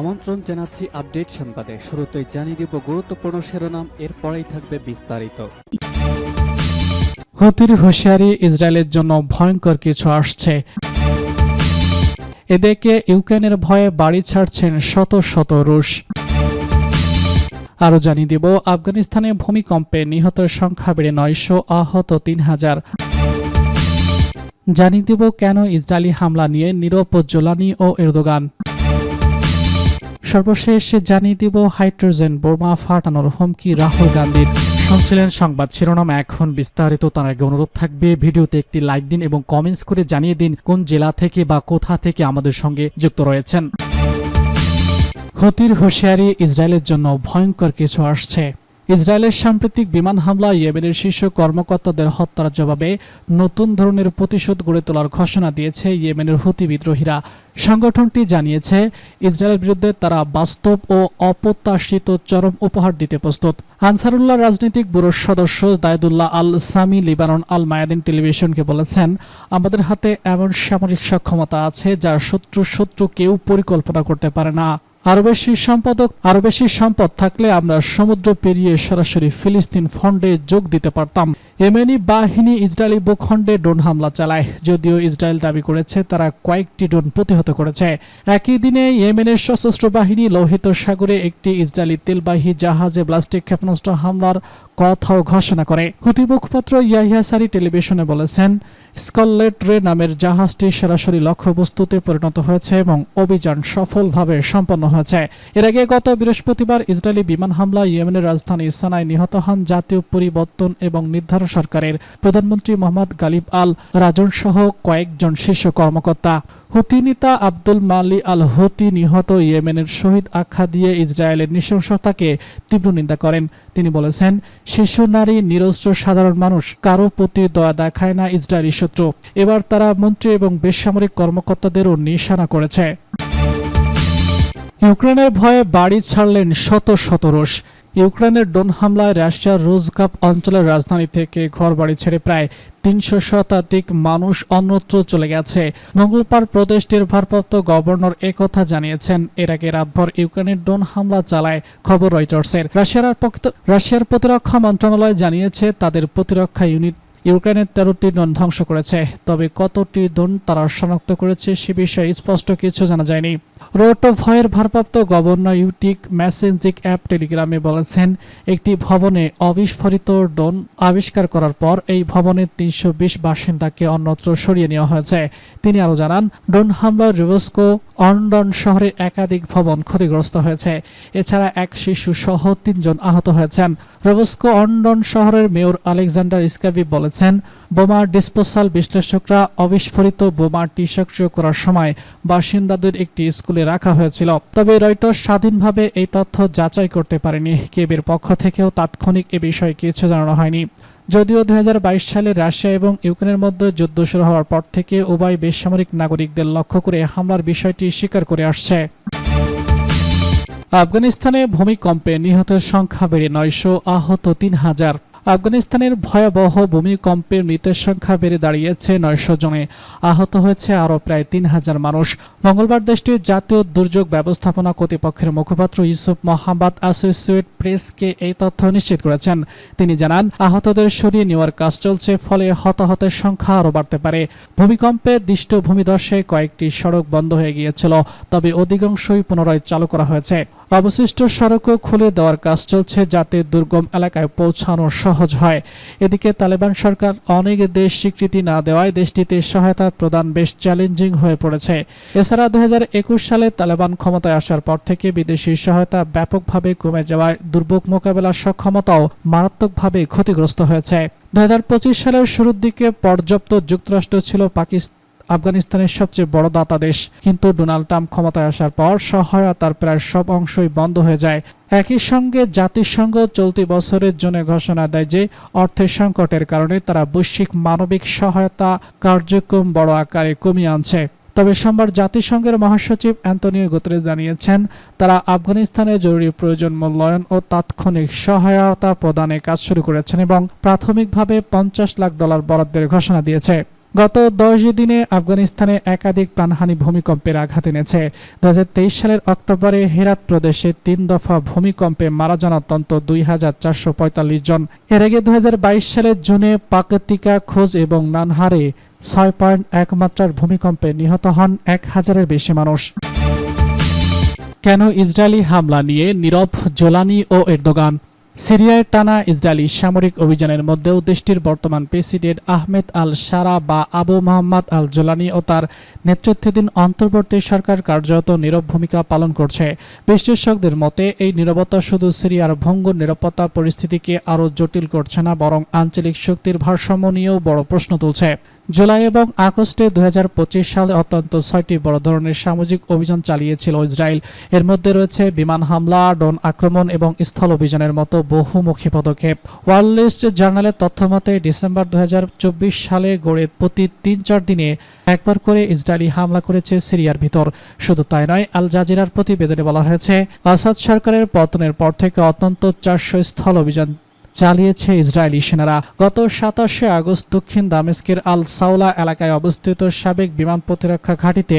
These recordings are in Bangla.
আমন্ত্রণ জানাচ্ছি আপডেট সংবাদে। শুরুতেই জানিয়ে দিব গুরুত্বপূর্ণ শিরোনাম, এরপরেই থাকবে বিস্তারিত। হুতির হুঁশিয়ারি ইসরায়েলের জন্য ভয়ঙ্কর কিছু আসছে। এদিকে ইউক্রেনের ভয়ে বাড়ি ছাড়ছেন শত শত রুশ। আরও জানিয়ে দিব, আফগানিস্তানে ভূমিকম্পে নিহতের সংখ্যা বেড়ে নয়শো আহত তিন হাজার। জানিয়ে দিব কেন ইসরায়েলি হামলা নিয়ে নীরব জোলানি ও এরদোগান। সর্বশেষ জানিয়ে দিব, হাইড্রোজেন বোমা ফাটানোর হুমকি, রাহুল গান্ধীর শুনছিলেন সংবাদ শিরোনাম। এখন বিস্তারিত, তার আগে অনুরোধ থাকবে, ভিডিওতে একটি লাইক দিন এবং কমেন্টস করে জানিয়ে দিন কোন জেলা থেকে বা কোথা থেকে আমাদের সঙ্গে যুক্ত রয়েছেন। হতির হুঁশিয়ারি ইসরায়েলের জন্য ভয়ঙ্কর কিছু আসছে। ইসরায়েলের সাম্প্রতিক বিমান হামলা ইয়েমেনের শীর্ষ কর্মকর্তাদের হত্যার জবাবে নতুন ধরনের প্রতিশোধ গড়ে তোলার ঘোষণা দিয়েছে ইয়েমেনের হুতি বিদ্রোহীরা। সংগঠনটি জানিয়েছে, ইসরায়েলের বিরুদ্ধে তারা বাস্তব ও অপ্রত্যাশিত চরম উপহার দিতে প্রস্তুত। আনসারুল্লাহ রাজনৈতিক ব্যুরোর সদস্য দায়দুল্লাহ আল সামি লিবানন আল মায়াদিন টেলিভিশনকে বলেছেন, আমাদের হাতে এমন সামরিক সক্ষমতা আছে যা শত্রু শত্রু কেউ পরিকল্পনা করতে পারে না। আরও বেশি সম্পাদক, আরও বেশি সম্পদ থাকলে আমরা সমুদ্র পেরিয়ে সরাসরি ফিলিস্তিন ফন্ডে যোগ দিতে পারতাম। ইয়েমেনি বাহিনী ইসরায়েলি ভূখণ্ডে ড্রোন হামলা চালায়। যদিও ইসরায়েল দাবি করেছে, তারা কয়েকটি ড্রোন প্রতিহত করেছে। একই দিনে ইয়েমেনের সশস্ত্র বাহিনী লোহিত সাগরে একটি ইসরায়েলি তেলবাহী জাহাজে ব্লাস্টিক ক্ষেপণাস্ত্র হামলার কথাও ঘোষণা করে। হুতি মুখপাত্র ইয়াহিয়া সারি টেলিভিশনে বলেছেন স্কললেট রে নামের জাহাজটি সরাসরি লক্ষ্যবস্তুতে পরিণত হয়েছে এবং অভিযান সফলভাবে সম্পন্ন হয়েছে। এর আগে গত বৃহস্পতিবার ইসরায়েলি বিমান হামলা ইয়েমেনের রাজধানী সানায় নিহত হন জাতীয় পরিবর্তন এবং নির্ধারণ সরকারের প্রধানমন্ত্রী মোহাম্মদ গালিব আল রাজন সহ কয়েকজন শীর্ষ কর্মকর্তা। হুতি নেতা আব্দুল মালি আল হুতি নিহত ইয়েমেনের শহীদ আখ্যা দিয়ে ইসরায়েলের নৃশংসতাকে তীব্র নিন্দা করেন। তিনি বলেছেন, শিশু, নারী, নিরস্ত্র, সাধারণ মানুষ, কারও প্রতি দয়া দেখায় না ইসরায়েলি শত্রু। এবার তারা মন্ত্রী এবং বেসামরিক কর্মকর্তাদেরও নিশানা করেছে। ইউক্রেনের ভয়ে বাড়ি ছাড়লেন শত শত রুশ। ইউক্রেনের ডোন হামলায় রাশিয়ার রোজকাপ অঞ্চলের রাজধানী থেকে ঘরবাড়ি ছেড়ে প্রায় তিনশো শতাধিক মানুষ অন্যত্র চলে গেছে। মঙ্গলবার প্রদেশটির ভারপ্রাপ্ত গভর্নর একথা জানিয়েছেন। এর আগে রাতভর ইউক্রেনের ডোন হামলা চালায় খবর রয়টার্সের। রাশিয়ার রাশিয়ার প্রতিরক্ষা মন্ত্রণালয় জানিয়েছে, তাদের প্রতিরক্ষা ইউনিট ইউক্রেনের তেরোটি ড্রোন ধ্বংস করেছে, তবে কতটি ড্রোন তারা শনাক্ত করেছে সে বিষয়ে স্পষ্ট কিছু জানা যায়নি। রোটো ভয়ের ভারপ্রাপ্ত গভর্নর ইউটিক মেসেঞ্জিক অ্যাপ টেলিগ্রামে বলেছেন, একটি ভবনে অবিস্ফোরিত ড্রোন আবিষ্কার করার পর এই ভবনের তিনশো বিশ বাসিন্দাকে অন্যত্র সরিয়ে নেওয়া হয়েছে। তিনি আরও জানান, ড্রোন হামলায় রিভস্কো অন্ডন শহরের একাধিক ভবন ক্ষতিগ্রস্ত হয়েছে। এছাড়া এক শিশু সহ তিনজন আহত হয়েছেন। রেভস্কো অন্ডন শহরের মেয়র আলেকজান্ডার ইস্কাবি বলেছেন বোমা ডিসপোসাল বিশ্লেষকরা অবিস্ফোরিত বোমাটি সক্রিয় করার সময় বাসিন্দাদের একটি স্কুলে রাখা হয়েছিল। তবে রয়টার্স স্বাধীনভাবে এই তথ্য যাচাই করতে পারেনি। কেবের পক্ষ থেকেও তাৎক্ষণিক এ বিষয়ে কিছু জানানো হয়নি। যদিও দুই সালে রাশিয়া এবং ইউক্রেনের মধ্যে যুদ্ধ শুরু হওয়ার পর থেকে উভয় বেসামরিক নাগরিকদের লক্ষ্য করে হামলার বিষয়টি স্বীকার করে আসছে। আফগানিস্তানে ভূমিকম্পে নিহতের সংখ্যা বেড়ে নয়শো আহত তিন হাজার। আফগানিস্তানের ভয়াবহ ভূমিকম্পে মৃতের সংখ্যা বেড়ে দাঁড়িয়েছে নয়শো জনে। আহত হয়েছে আরও প্রায় তিন হাজার মানুষ। মঙ্গলবার দেশটির জাতীয় দুর্যোগ ব্যবস্থাপনা কর্তৃপক্ষের মুখপাত্র ইউসুফ মোহাম্মদ অ্যাসোসিয়েট প্রেসকে এই তথ্য নিশ্চিত করেছেন। তিনি জানান, আহতদের সরিয়ে নেওয়ার কাজ চলছে, ফলে হতাহতের সংখ্যা আরও বাড়তে পারে। ভূমিকম্পে দৃষ্ট ভূমিধসে কয়েকটি সড়ক বন্ধ হয়ে গিয়েছিল, তবে অধিকাংশই পুনরায় চালু করা হয়েছে। অবশিষ্ট সড়কও খুলে দেওয়ার কাজ চলছে, যাতে দুর্গম এলাকায় পৌঁছানো সহজ হয়। এদিকে তালেবান সরকার অনেক দেশ স্বীকৃতি না দেওয়ায় দেশটিতে সহায়তা প্রদান বেশ চ্যালেঞ্জিং হয়ে পড়েছে। এছাড়া দু হাজার একুশ সালে তালেবান ক্ষমতায় আসার পর থেকে বিদেশি সহায়তা ব্যাপকভাবে কমে যাওয়ায় দুর্ভোগ মোকাবেলার সক্ষমতাও মারাত্মকভাবে ক্ষতিগ্রস্ত হয়েছে। দুই হাজার পঁচিশ সালের শুরুর দিকে পর্যাপ্ত যুক্তরাষ্ট্র ছিল পাকিস্তান আফগানিস্তানের সবচেয়ে বড় দাতা দেশ। কিন্তু ডোনাল্ড ট্রাম্প ক্ষমতায় আসার পর সহায়তার প্রায় সব অংশই বন্ধ হয়ে যায়। একই সঙ্গে জাতিসংঘ চলতি বছরের জন্য ঘোষণা দেয় যে, অর্থের সংকটের কারণে তারা বৈশ্বিক মানবিক সহায়তা কার্যক্রম বড় আকারে কমিয়ে আনছে। তবে সোমবার জাতিসংঘের মহাসচিব অ্যান্তনিও গুতরেস জানিয়েছেন, তারা আফগানিস্তানে জরুরি প্রয়োজন মূল্যায়ন ও তাৎক্ষণিক সহায়তা প্রদানে কাজ শুরু করেছেন এবং প্রাথমিকভাবে পঞ্চাশ লাখ ডলার বরাদ্দের ঘোষণা দিয়েছে। গত দশ দিনে আফগানিস্তানে একাধিক প্রাণহানি ভূমিকম্পের আঘাত এনেছে। দু হাজার তেইশ সালের অক্টোবরে হেরাত প্রদেশে তিন দফা ভূমিকম্পে মারা যান অত্যন্ত দুই হাজার চারশো পঁয়তাল্লিশ জন। এর আগে দু হাজার বাইশ সালের জুনে পাকতিকা, খোঁজ এবং নানহারে ছয় পয়েন্ট এক মাত্রার ভূমিকম্পে নিহত হন এক হাজারের বেশি মানুষ। কেন ইসরায়েলি হামলা নিয়ে নীরব জোলানি ও এরদোগান? সিরিয়ায় টানা ইসরায়েলি সামরিক অভিযানের মধ্যেও দেশটির বর্তমান প্রেসিডেন্ট আহমেদ আল সারা বা আবু মোহাম্মদ আল জোলানি ও তার নেতৃত্বাধীন অন্তর্বর্তী সরকার কার্যত নীরব ভূমিকা পালন করছে। বিশ্লেষকদের মতে, এই নীরবতা শুধু সিরিয়ার ভঙ্গুর নিরাপত্তা পরিস্থিতিকে আরও জটিল করছে না, বরং আঞ্চলিক শক্তির ভারসাম্য নিয়েও বড় প্রশ্ন তুলছে। জুলাই এবং আগস্টে দু হাজার পঁচিশ সালে অত্যন্ত ছয়টি বড় ধরনের সামাজিক অভিযান চালিয়েছিল ইসরায়েল। এর মধ্যে রয়েছে বিমান হামলা, ড্রোন আক্রমণ এবং স্থল অভিযানের মতো বহুমুখী পদক্ষেপ। ওয়ার্ল্ড জার্নালের তথ্য মতে ডিসেম্বর দু সালে গড়ে প্রতি তিন চার দিনে একবার করে ইসরায়েলি হামলা করেছে সিরিয়ার ভিতর। শুধু তাই নয়, আল জাজিরার প্রতিবেদনে বলা হয়েছে, আসাদ সরকারের পতনের পর থেকে অত্যন্ত চারশো স্থল অভিযান চালিয়েছে ইসরায়েলি সেনারা। গত সাতাশে আগস্ট দক্ষিণ দামেস্কের আল সাউলা এলাকায় অবস্থিত সাবেক বিমান প্রতিরক্ষা ঘাঁটিতে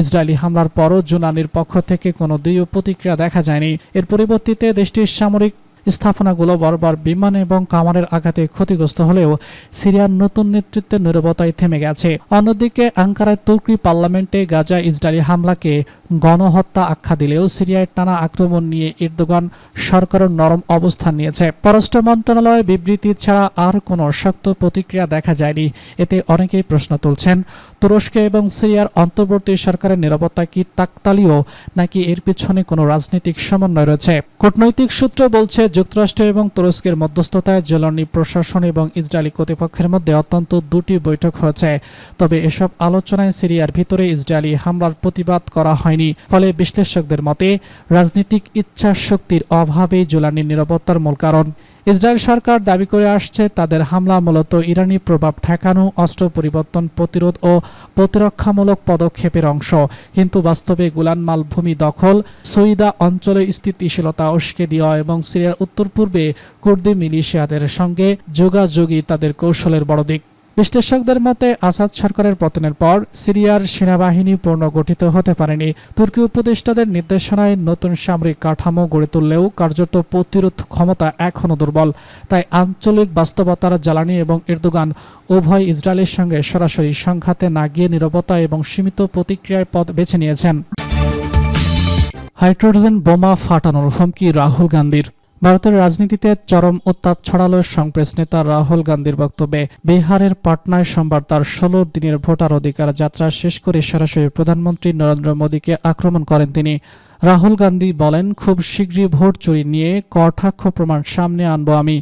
ইসরায়েলি হামলার পরও জুনানির পক্ষ থেকে কোনো দৃঢ় প্রতিক্রিয়া দেখা যায়নি। এর পরিবর্তিতে দেশটির সামরিক স্থাপনাগুলো বারবার বিমান এবং কামানের আঘাতে ক্ষতিগ্রস্ত হলেও সিরিয়ার নতুন নেতৃত্বের নিরবতায় থেমে গেছে। অন্যদিকে আঙ্কারায় তুর্কি পার্লামেন্টে গাজা ইসরায়েলি হামলাকে গণহত্যা আখ্যা দিলেও সিরিয়ায় টানা আক্রমণ নিয়ে এরদোগান সরকারের নরম অবস্থান নিয়েছে। পররাষ্ট্র মন্ত্রণালয়ের বিবৃতি ছাড়া আর কোনো শক্ত প্রতিক্রিয়া দেখা যায়নি। এতে অনেকেই প্রশ্ন তুলছেন, তুরস্ক এবং সিরিয়ার অন্তর্বর্তী সরকারের নিরাপত্তা কি তাকতালীয়, নাকি এর পিছনে কোনো রাজনৈতিক সমন্বয় রয়েছে? কূটনৈতিক সূত্র বলছে, যুক্তরাষ্ট্র এবং তুরস্কের মধ্যস্থতায় জেলনি প্রশাসন এবং ইসরায়েলি কর্তৃপক্ষের মধ্যে অত্যন্ত দুটি বৈঠক হয়েছে। তবে এসব আলোচনায় সিরিয়ার ভিতরে ইসরায়েলি হামলার প্রতিবাদ করা হয়নি। ফলে বিশ্লেষকদের মতে, রাজনৈতিক ইচ্ছা শক্তির অভাবেই জোলানির নিরাপত্তার মূল কারণ। ইসরায়েল সরকার দাবি করে আসছে, তাদের হামলা মূলত ইরানি প্রভাব ঠেকানো, অস্ত্র পরিবর্তন, প্রতিরোধ ও প্রতিরক্ষামূলক পদক্ষেপের অংশ। কিন্তু বাস্তবে গুলান মালভূমি দখল সৈদা অঞ্চলে স্থিতিশীলতা উস্কে দেওয়া এবং সিরিয়ার উত্তর পূর্বে কুর্দি মিলিশিয়াদের সঙ্গে যোগাযোগই তাদের কৌশলের বড় দিক বিশ্লেষকদের মতে, আসাদ সরকারের পতনের পর সিরিয়ার সেনাবাহিনী পুনর্গঠিত হতে পারেনি। তুর্কি উপদেষ্টাদের নির্দেশনায় নতুন সামরিক কাঠামো গড়ে তুললেও কার্যত প্রতিরোধ ক্ষমতা এখনও দুর্বল। তাই আঞ্চলিক বাস্তবতার জ্বালানি এবং এরদোগান উভয় ইসরায়েলের সঙ্গে সরাসরি সংঘাতে না গিয়ে নিরবতা এবং সীমিত প্রতিক্রিয়ার পথ বেছে নিয়েছেন। হাইড্রোজেন বোমা ফাটানোর হুমকি রাহুল গান্ধীর। ভারতের রাজনীতিতে চরম উত্তাপ ছড়ালো সংপ্রেস নেতা রাহুল গান্ধীর বক্তব্যে। বিহারের পাটনায় সোমবার তার ষোলো দিনের ভোটার অধিকার যাত্রা শেষ করে সরাসরি প্রধানমন্ত্রী নরেন্দ্র মোদীকে আক্রমণ করেন তিনি। রাহুল গান্ধী বলেন, খুব শীঘ্রই ভোট চুরি নিয়ে কটাক্ষ প্রমাণ সামনে আনব আমি।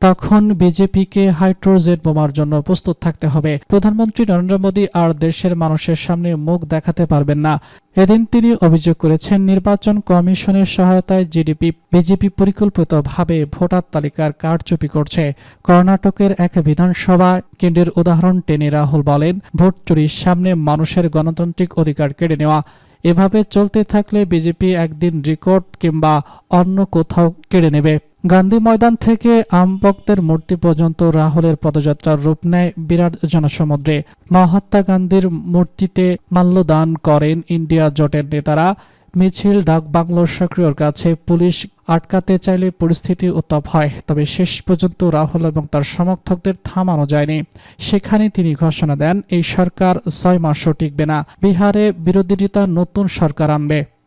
তখন বিজেপিকে হাইড্রোজেন বোমার জন্য প্রস্তুত থাকতে হবে। প্রধানমন্ত্রী নরেন্দ্র মোদী আর দেশের মানুষের সামনে মুখ দেখাতে পারবেন না। এদিন তিনি অভিযোগ করেছেন, নির্বাচন কমিশনের সহায়তায় জিডিপি বিজেপি পরিকল্পিতভাবে ভোটার তালিকার কারচুপি করছে। কর্ণাটকের এক বিধানসভা কেন্দ্রের উদাহরণ টেনে রাহুল বলেন, ভোট চুরির সামনে মানুষের গণতান্ত্রিক অধিকার কেড়ে নেওয়া। এভাবে চলতে থাকলে বিজেপি একদিন রেকর্ড কিংবা অন্য কোথাও কেড়ে নেবে। গান্ধী ময়দান থেকে আমভক্তের মূর্তি পর্যন্ত রাহুলের পদযাত্রার রূপ নেয় বিরাট জনসমুদ্রে। মহাত্মা গান্ধীর মূর্তিতে মাল্যদান করেন ইন্ডিয়া জোটের নেতারা। মিছিল, ডাক বাংলোর সক্রিয়র কাছে পুলিশ আটকাতে চাইলে পরিস্থিতি উত্তাপ হয়। তবে শেষ পর্যন্ত রাহুল এবং তার সমর্থকদের থামানো যায়নি। সেখানে তিনি ঘোষণা দেন, এই সরকার ছয় মাসও টিকবে না। বিহারে বিরোধী নেতা নতুন সরকার আনবে।